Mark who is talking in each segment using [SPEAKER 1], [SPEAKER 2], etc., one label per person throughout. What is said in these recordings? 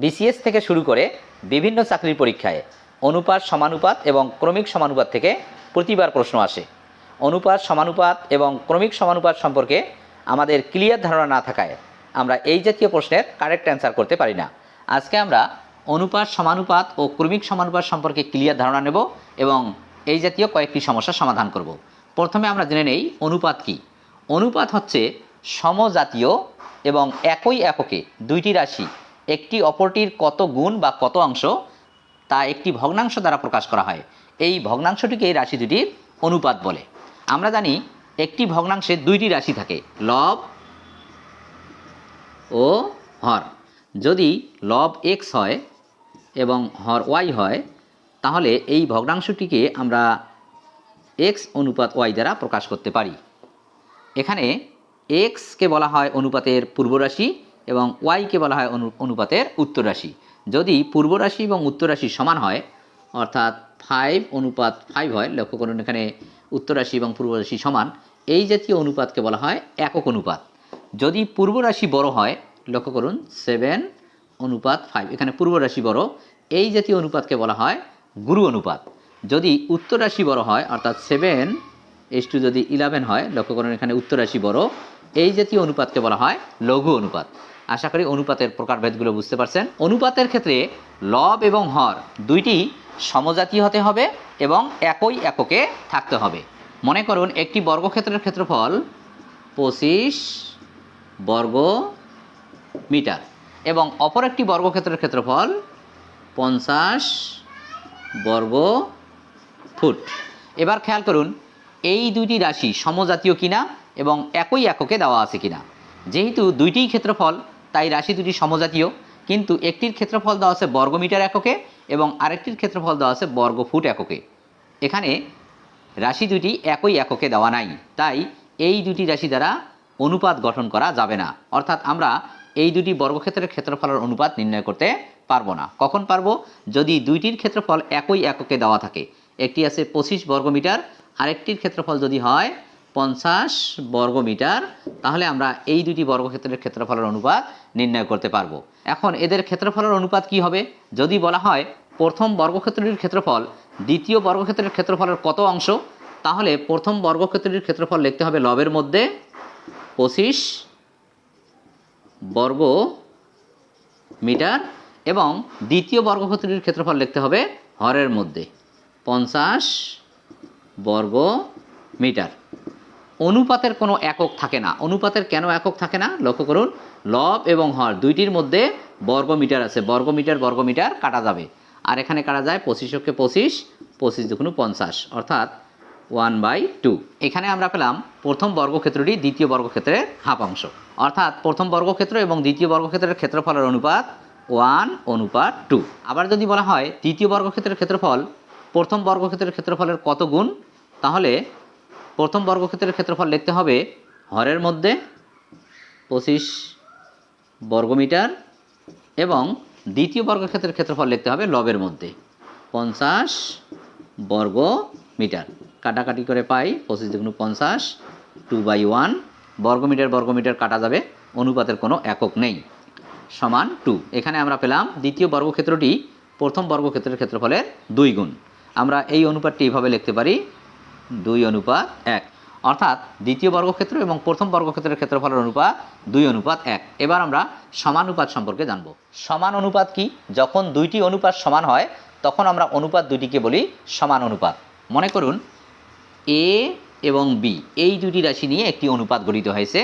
[SPEAKER 1] BCS থেকে শুরু করে বিভিন্ন চাকরির পরীক্ষায় অনুপাত, সমানুপাত এবং ক্রমিক সমানুপাত থেকে প্রতিবার প্রশ্ন আসে। অনুপাত, সমানুপাত এবং ক্রমিক সমানুপাত সম্পর্কে আমাদের ক্লিয়ার ধারণা না থাকায় আমরা এই জাতীয় প্রশ্নের কারেক্ট অ্যান্সার করতে পারি না। আজকে আমরা অনুপাত, সমানুপাত ও ক্রমিক সমানুপাত সম্পর্কে ক্লিয়ার ধারণা নেব এবং এই জাতীয় কয়েকটি সমস্যার সমাধান করব। প্রথমে আমরা জেনে নেই অনুপাত কি। অনুপাত হচ্ছে সমজাতীয় এবং একই এককে দুইটি রাশি একটি অপরটির কত গুণ বা কত অংশ তা একটি ভগ্নাংশ দ্বারা প্রকাশ করা হয়। এই ভগ্নাংশটিকে এই রাশি দুটির অনুপাত বলে। আমরা জানি একটি ভগ্নাংশে দুইটি রাশি থাকে, লব ও হর। যদি লব এক্স হয় এবং হর ওয়াই হয়, তাহলে এই ভগ্নাংশটিকে আমরা এক্স অনুপাত ওয়াই দ্বারা প্রকাশ করতে পারি। এখানে এক্সকে বলা হয় অনুপাতের পূর্ব রাশি এবং ওয়াইকে বলা হয় অনু, অনুপাতের উত্তর রাশি। যদি পূর্ব রাশি এবং উত্তর রাশি সমান হয়, অর্থাৎ ফাইভ অনুপাত ফাইভ হয়, লক্ষ্য করুন এখানে উত্তর রাশি এবং পূর্ব রাশি সমান, এই জাতীয় অনুপাতকে বলা হয় একক অনুপাত। যদি পূর্ব রাশি বড় হয়, লক্ষ্য করুন সেভেন অনুপাত ফাইভ এখানে পূর্ব রাশি বড়, এই জাতীয় অনুপাতকে বলা হয় গুরু অনুপাত। যদি উত্তর রাশি বড় হয়, অর্থাৎ সেভেন এস টু যদি ইলেভেন হয়, লক্ষ্য করুন এখানে উত্তর রাশি বড়, এই জাতীয় অনুপাতকে বলা হয় লঘু অনুপাত। আশা করি অনুপাতের প্রকারভেদগুলো বুঝতে পারছেন। অনুপাতের ক্ষেত্রে লব এবং হর দুইটি সমজাতীয় হতে হবে এবং একই এককে থাকতে হবে। মনে করুন একটি বর্গক্ষেত্রের ক্ষেত্রফল পঁচিশ বর্গ মিটার এবং অপর একটি বর্গক্ষেত্রের ক্ষেত্রফল পঞ্চাশ বর্গ ফুট। এবার খেয়াল করুন, এই দুইটি রাশি সমজাতীয় কিনা এবং একই এককে দেওয়া আছে কিনা। যেহেতু দুইটিই ক্ষেত্রফল তাই রাশি দুটি সমজাতীয়। কিন্তু একটির ক্ষেত্রফল দেওয়া আছে বর্গমিটার এককে এবং আরেকটির ক্ষেত্রফল দেওয়া আছে বর্গ ফুট এককে। এখানে রাশি দুটি একই এককে দেওয়া নাই। তাই এই দুটি রাশি দ্বারা অনুপাত গঠন করা যাবে না। অর্থাৎ আমরা এই দুটি বর্গক্ষেত্রের ক্ষেত্রফলের অনুপাত নির্ণয় করতে পারব না। কখন পারব? যদি দুইটির ক্ষেত্রফল একই এককে দেওয়া থাকে, একটি আছে পঁচিশ বর্গমিটার, আরেকটির ক্ষেত্রফল যদি হয় পঞ্চাশ বর্গমিটার, তাহলে আমরা এই দুটি বর্গক্ষেত্রের ক্ষেত্রফলের অনুপাত নির্ণয় করতে পারব। এখন এদের ক্ষেত্রফলের অনুপাত কি হবে? যদি বলা হয় প্রথম বর্গক্ষেত্রটির ক্ষেত্রফল দ্বিতীয় বর্গক্ষেত্রের ক্ষেত্রফলের কত অংশ, তাহলে প্রথম বর্গক্ষেত্রটির ক্ষেত্রফল লিখতে হবে লবের মধ্যে পঁচিশ বর্গ মিটার এবং দ্বিতীয় বর্গক্ষেত্রটির ক্ষেত্রফল লিখতে হবে হরের মধ্যে পঞ্চাশ বর্গ মিটার অনুপাতের কোনো একক থাকে না। অনুপাতের কেন একক থাকে না? লক্ষ্য করুন, লব এবং হর দুইটির মধ্যে বর্গ মিটার আছে। বর্গ মিটার বর্গ মিটার কাটা যাবে। আর এখানে কাটা যায় পঁচিশকে পঁচিশ পঁচিশ দুগুণ পঞ্চাশ, অর্থাৎ ওয়ান বাই টু। এখানে আমরা পেলাম প্রথম বর্গক্ষেত্রটি দ্বিতীয় বর্গক্ষেত্রের হাফ অংশ। অর্থাৎ প্রথম বর্গক্ষেত্র এবং দ্বিতীয় বর্গক্ষেত্রের ক্ষেত্রফলের অনুপাত ওয়ান অনুপাত টু। আবার যদি বলা হয় তৃতীয় বর্গক্ষেত্রের ক্ষেত্রফল প্রথম বর্গক্ষেত্রের ক্ষেত্রফলের কত গুণ? তাহলে প্রথম বর্গক্ষেত্রের ক্ষেত্রফল লিখতে হবে হরের মধ্যে পঁচিশ বর্গমিটার এবং দ্বিতীয় বর্গক্ষেত্রের ক্ষেত্রফল লিখতে হবে লবের মধ্যে পঞ্চাশ বর্গ মিটার কাটাকাটি করে পাই পঁচিশ দুগুণ পঞ্চাশ, টু বাই ওয়ান। বর্গমিটার বর্গমিটার কাটা যাবে, অনুপাতের কোনো একক নেই। সমান টু। এখানে আমরা পেলাম দ্বিতীয় বর্গক্ষেত্রটি প্রথম বর্গক্ষেত্রের ক্ষেত্রফলের দুই গুণ। আমরা এই অনুপাতটি এইভাবে লিখতে পারি দুই অনুপাত এক। অর্থাৎ দ্বিতীয় বর্গক্ষেত্র এবং প্রথম বর্গক্ষেত্রের ক্ষেত্রফলের অনুপাত দুই অনুপাত এক। এবার আমরা সমানুপাত সম্পর্কে জানব। সমান অনুপাত কি? যখন দুইটি অনুপাত সমান হয়, তখন আমরা অনুপাত দুইটিকে বলি সমান অনুপাত। মনে করুন এ এবং বি এই দুটি রাশি নিয়ে একটি অনুপাত গঠিত হয়েছে।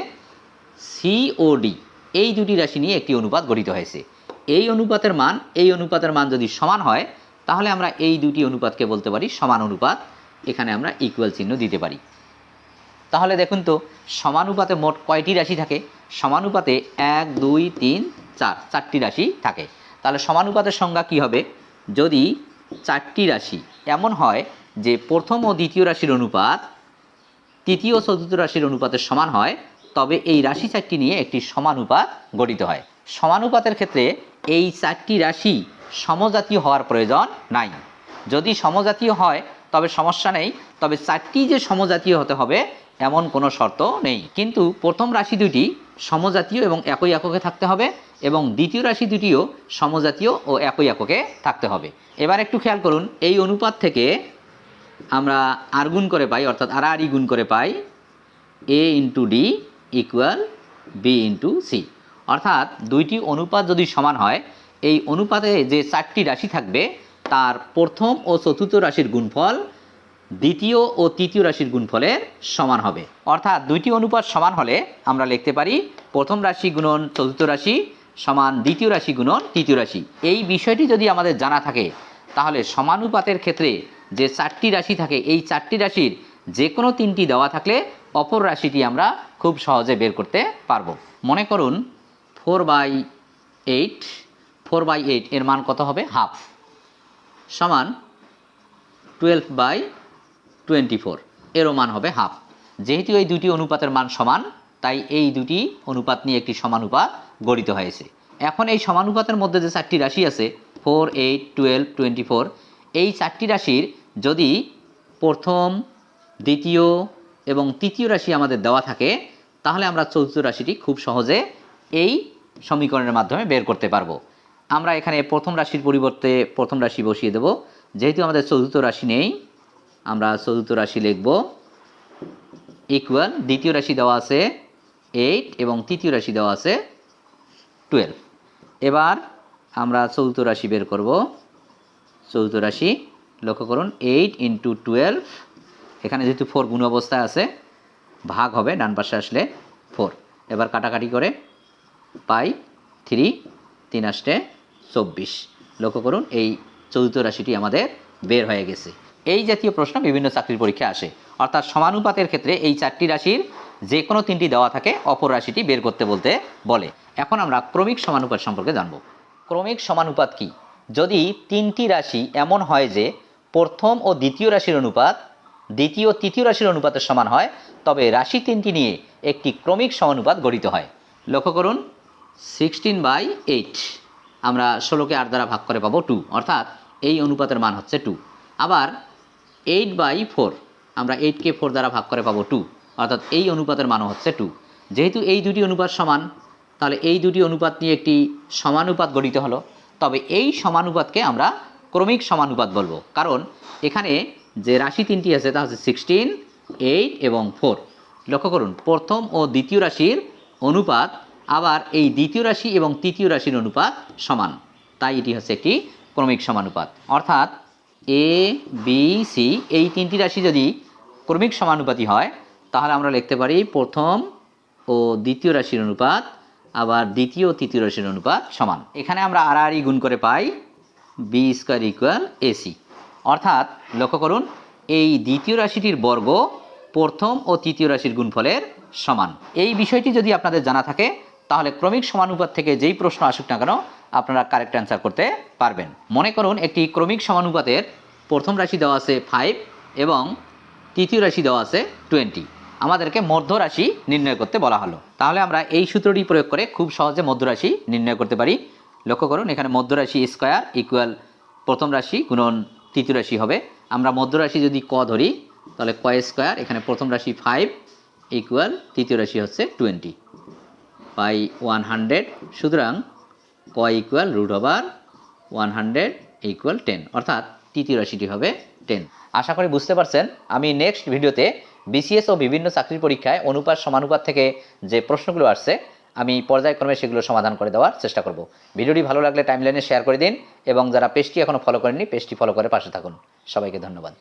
[SPEAKER 1] সি ও ডি এই দুটি রাশি নিয়ে একটি অনুপাত গঠিত হয়েছে। এই অনুপাতের মান, এই অনুপাতের মান যদি সমান হয়, তাহলে আমরা এই দুটি অনুপাতকে বলতে পারি সমান অনুপাত এখানে আমরা ইকুয়াল চিহ্ন দিতে পারি। তাহলে দেখুন তো, সমানুপাতে মোট কয়টি রাশি থাকে? সমানুপাতে এক, দুই, তিন, চার, চারটি রাশি থাকে। তাহলে সমানুপাতের সংজ্ঞা কি হবে? যদি চারটি রাশি এমন হয় যে প্রথম ও দ্বিতীয় রাশির অনুপাত, তৃতীয় ও চতুর্থ রাশির অনুপাতের সমান হয়, তবে এই রাশি চারটি নিয়ে একটি সমানুপাত গঠিত হয়। সমানুপাতের ক্ষেত্রে এই চারটি রাশি সমজাতীয় হওয়ার প্রয়োজন নাই। যদি সমজাতীয় হয় তবে সমস্যা নেই। তবে চারটি যে সমজাতীয় হতে হবে, এমন কোনো শর্ত নেই। কিন্তু প্রথম রাশি দুটি সমজাতীয় এবং একই এককে থাকতে হবে এবং দ্বিতীয় রাশি দুটিও সমজাতীয় ও একই এককে থাকতে হবে। এবার একটু খেয়াল করুন, এই অনুপাত থেকে আমরা আর গুণ করে পাই, অর্থাৎ আর আর গুণ করে পাই A into D equal B into C অর্থাৎ দুইটি অনুপাত যদি সমান হয়, এই অনুপাতে যে চারটি রাশি থাকবে তার প্রথম ও চতুর্থ রাশির গুণফল দ্বিতীয় ও তৃতীয় রাশির গুণফলের সমান হবে। অর্থাৎ দুইটি অনুপাত সমান হলে আমরা লিখতে পারি প্রথম রাশি গুণন, চতুর্থ রাশি সমান, দ্বিতীয় রাশি গুণন, তৃতীয় রাশি। এই বিষয়টি যদি আমাদের জানা থাকে, তাহলে সমানুপাতের ক্ষেত্রে যে চারটি রাশি থাকে, এই চারটি রাশির যে কোনো তিনটি দেওয়া থাকলে অপর রাশিটি আমরা খুব সহজে বের করতে পারব। মনে করুন four by eight four by eight এর মান কত হবে? হাফ সমান টুয়েলভ বাই টোয়েন্টি ফোর এরও মান হবে হাফ যেহেতু এই দুটি অনুপাতের মান সমান, তাই এই দুটি অনুপাত নিয়ে একটি সমানুপাত গঠিত হয়েছে। এখন এই সমানুপাতের মধ্যে যে চারটি রাশি আছে four eight twelve twenty four এই চারটি রাশির যদি প্রথম, দ্বিতীয় এবং তৃতীয় রাশি আমাদের দেওয়া থাকে, তাহলে আমরা চতুর্থ রাশিটি খুব সহজে এই সমীকরণের মাধ্যমে বের করতে পারব। আমরা এখানে প্রথম রাশির পরিবর্তে প্রথম রাশি বসিয়ে দেব। যেহেতু আমাদের চতুর্থ রাশি নেই, আমরা চতুর্থ রাশি লিখব। ইকুয়াল দ্বিতীয় রাশি দেওয়া আছে এইট এবং তৃতীয় রাশি দেওয়া আছে টুয়েলভ এবার আমরা চতুর্থ রাশি বের করব। চতুর্থ রাশি, লক্ষ্য করুন এইট ইন্টু টুয়েলভ এখানে যেহেতু ফোর গুণ অবস্থায় আছে, ভাগ হবে, ডান পাশে আসলে ফোর এবার কাটাকাটি করে, পাই থ্রি তিন আষ্টে চব্বিশ। লক্ষ্য করুন, এই চতুর্থ রাশিটি আমাদের বের হয়ে গেছে। এই জাতীয় প্রশ্ন বিভিন্ন চাকরির পরীক্ষা আসে। অর্থাৎ সমানুপাতের ক্ষেত্রে এই চারটি রাশির যে কোনো তিনটি দেওয়া থাকে, অপর রাশিটি বের করতে বলতে বলে। এখন আমরা ক্রমিক সমানুপাত সম্পর্কে জানব। ক্রমিক সমানুপাত কি? যদি তিনটি রাশি এমন হয় যে প্রথম ও দ্বিতীয় রাশির অনুপাত দ্বিতীয় তৃতীয় রাশির অনুপাতের সমান হয়, তবে রাশি তিনটি নিয়ে একটি ক্রমিক সমানুপাত গঠিত হয়। লক্ষ্য করুন সিক্সটিন বাই এইট আমরা ষোলোকে আট দ্বারা ভাগ করে পাবো টু অর্থাৎ এই অনুপাতের মান হচ্ছে টু আবার এইট বাই ফোর আমরা এইটকে ফোর দ্বারা ভাগ করে পাবো টু অর্থাৎ এই অনুপাতের মানও হচ্ছে টু যেহেতু এই দুটি অনুপাত সমান, তাহলে এই দুটি অনুপাত নিয়ে একটি সমানুপাত গঠিত হলো। তবে এই সমানুপাতকে আমরা ক্রমিক সমানুপাত বলব। কারণ এখানে যে রাশি তিনটি আছে, তা হচ্ছে সিক্সটিন এইট এবং ফোর লক্ষ্য করুন, প্রথম ও দ্বিতীয় রাশির অনুপাত আবার এই দ্বিতীয় রাশি এবং তৃতীয় রাশির অনুপাত সমান। তাই এটি হচ্ছে একটি ক্রমিক সমানুপাত। অর্থাৎ এ বি সি এই তিনটি রাশি যদি ক্রমিক সমানুপাতি হয়, তাহলে আমরা লিখতে পারি প্রথম ও দ্বিতীয় রাশির অনুপাত আবার দ্বিতীয় তৃতীয় রাশির অনুপাত সমান। এখানে আমরা আর গুণ করে পাই বি স্কোয়ার ইকুয়াল এসি অর্থাৎ লক্ষ্য করুন, এই দ্বিতীয় রাশিটির বর্গ প্রথম ও তৃতীয় রাশির গুণফলের সমান। এই বিষয়টি যদি আপনাদের জানা থাকে তাহলে ক্রমিক সমানুপাত থেকে যেই প্রশ্ন আসুক না কেন, আপনারা কারেক্ট অ্যান্সার করতে পারবেন। মনে করুন একটি ক্রমিক সমানুপাতের প্রথম রাশি দেওয়া আছে ফাইভ এবং তৃতীয় রাশি দেওয়া আছে টোয়েন্টি আমাদেরকে মধ্য রাশি নির্ণয় করতে বলা হলো। তাহলে আমরা এই সূত্রটি প্রয়োগ করে খুব সহজে মধ্য রাশি নির্ণয় করতে পারি। লক্ষ্য করুন, এখানে মধ্য রাশি স্কোয়ার ইকুয়াল প্রথম রাশি গুণন তৃতীয় রাশি হবে। আমরা মধ্য রাশি যদি ক ধরি, তাহলে ক স্কোয়ার এখানে প্রথম রাশি ফাইভ ইকুয়াল তৃতীয় রাশি হচ্ছে টোয়েন্টি বাই ওয়ান হান্ড্রেড সুতরাং ক equal root over one hundred equal ten অর্থাৎ তৃতীয় রাশিটি হবে টেন আশা করি বুঝতে পারছেন, আমি নেক্সট ভিডিওতে বিসিএস ও বিভিন্ন চাকরির পরীক্ষায় অনুপাত, সমানুপাত থেকে যে প্রশ্নগুলো আসছে, আমি পর্যায়ক্রমে সেগুলো সমাধান করে দেওয়ার চেষ্টা করব। ভিডিওটি ভালো লাগলে টাইমলাইনে শেয়ার করে দিন, এবং যারা পেজটি এখনও ফলো করেননি, পেজটি ফলো করে পাশে থাকুন। সবাইকে ধন্যবাদ।